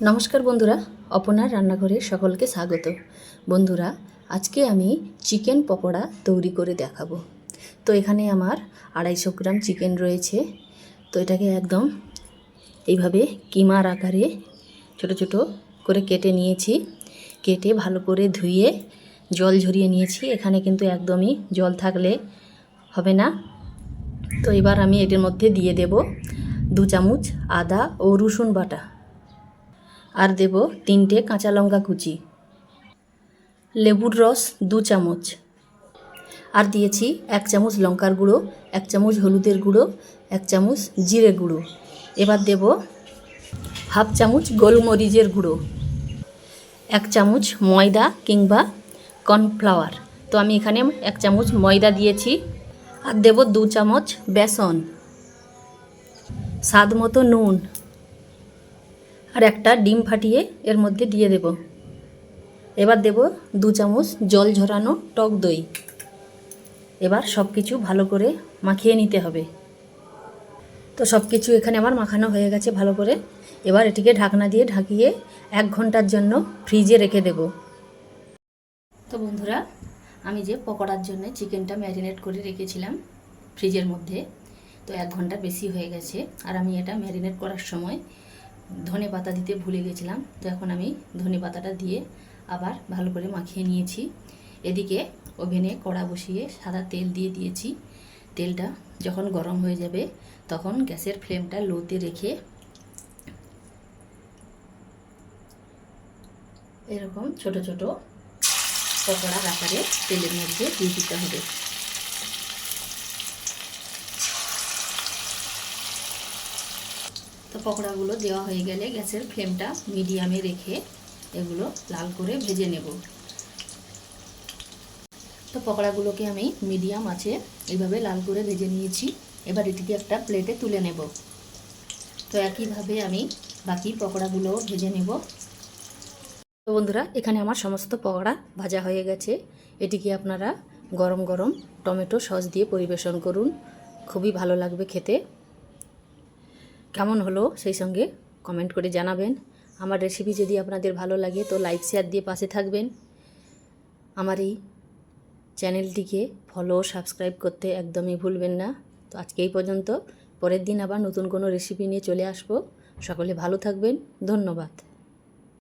নমস্কার বন্ধুরা, অপনার রান্নাঘরে সকলকে স্বাগত। বন্ধুরা, আজকে আমি চিকেন পকোড়া তৈরি করে দেখাবো। তো এখানে আমার আড়াইশো গ্রাম চিকেন রয়েছে। তো এটাকে একদম এইভাবে কিমার আকারে ছোট ছোট করে কেটে নিয়েছি। কেটে ভালো করে ধুয়ে জল ঝরিয়ে নিয়েছি। এখানে কিন্তু একদমই জল থাকলে হবে না। তো এবার আমি এটার মধ্যে দিয়ে দেব দু চামচ আদা ও রসুন বাটা। আর দেব তিনটে কাঁচা লঙ্কা কুচি। লেবুর রস দু চামচ। আর দিয়েছি এক চামচ লঙ্কার গুঁড়ো, এক চামচ হলুদের গুঁড়ো, এক চামচ জিরে গুঁড়ো। এবার দেব হাফ চামচ গোলমরিচের গুঁড়ো, এক চামচ ময়দা কিংবা কর্নফ্লাওয়ার। তো আমি এখানে এক চামচ ময়দা দিয়েছি। আর দেব দু চামচ বেসন। স্বাদ মতো নুন। আর একটা ডিম ফাটিয়ে এর মধ্যে দিয়ে দেব। এবার দেব দু চামচ জল ঝরানো টক দই। এবার সব কিছু ভালো করে মাখিয়ে নিতে হবে। তো সব কিছু এখানে আমার মাখানো হয়ে গেছে ভালো করে। এবার এটিকে ঢাকনা দিয়ে ঢাকিয়ে এক ঘণ্টার জন্য ফ্রিজে রেখে দেব। তো বন্ধুরা, আমি যে পকোড়ার জন্য চিকেনটা ম্যারিনেট করে রেখেছিলাম ফ্রিজের মধ্যে, তো এক ঘণ্টা বেশি হয়ে গেছে। আর আমি এটা ম্যারিনেট করার সময় ধনে পাতা দিতে ভুলে গেছিলাম, তো এখন আমি ধনে পাতাটা দিয়ে আবার ভালো করে মাখিয়ে নিয়েছি। এদিকে ওভেনে কড়া বসিয়ে সাদা তেল দিয়ে দিয়েছি। তেলটা যখন গরম হয়ে যাবে, তখন গ্যাসের ফ্লেমটা লোতে রেখে এরকম ছোট ছোট পকোড়ার আকারে তেলের মধ্যে দিয়ে দিতে হবে। তো পকোড়াগুলো দেওয়া হয়ে গেলে গ্যাসের ফ্লেমটা মিডিয়ামে রেখে এগুলো লাল করে ভেজে নেব। তো পকোড়াগুলোকে আমি মিডিয়াম আছে এইভাবে লাল করে ভেজে নিয়েছি। এবার এটিকে একটা প্লেটে তুলে নেব। তো একইভাবে আমি বাকি পকোড়াগুলোও ভেজে নেব। তো বন্ধুরা, এখানে আমার সমস্ত পকোড়া ভাজা হয়ে গেছে। এটিকে আপনারা গরম গরম টমেটো সস দিয়ে পরিবেশন করুন। খুবই ভালো লাগবে খেতে। কেমন হলো সেই সঙ্গে কমেন্ট করে জানাবেন। আমার রেসিপি যদি আপনাদের ভালো লাগে তো লাইক শেয়ার দিয়ে পাশে থাকবেন। আমার এই চ্যানেলটিকে ফলো সাবস্ক্রাইব করতে একদমই ভুলবেন না। তো আজকে এই পর্যন্ত। পরের দিন আবার নতুন কোনো রেসিপি নিয়ে চলে আসব। সকলে ভালো থাকবেন। ধন্যবাদ।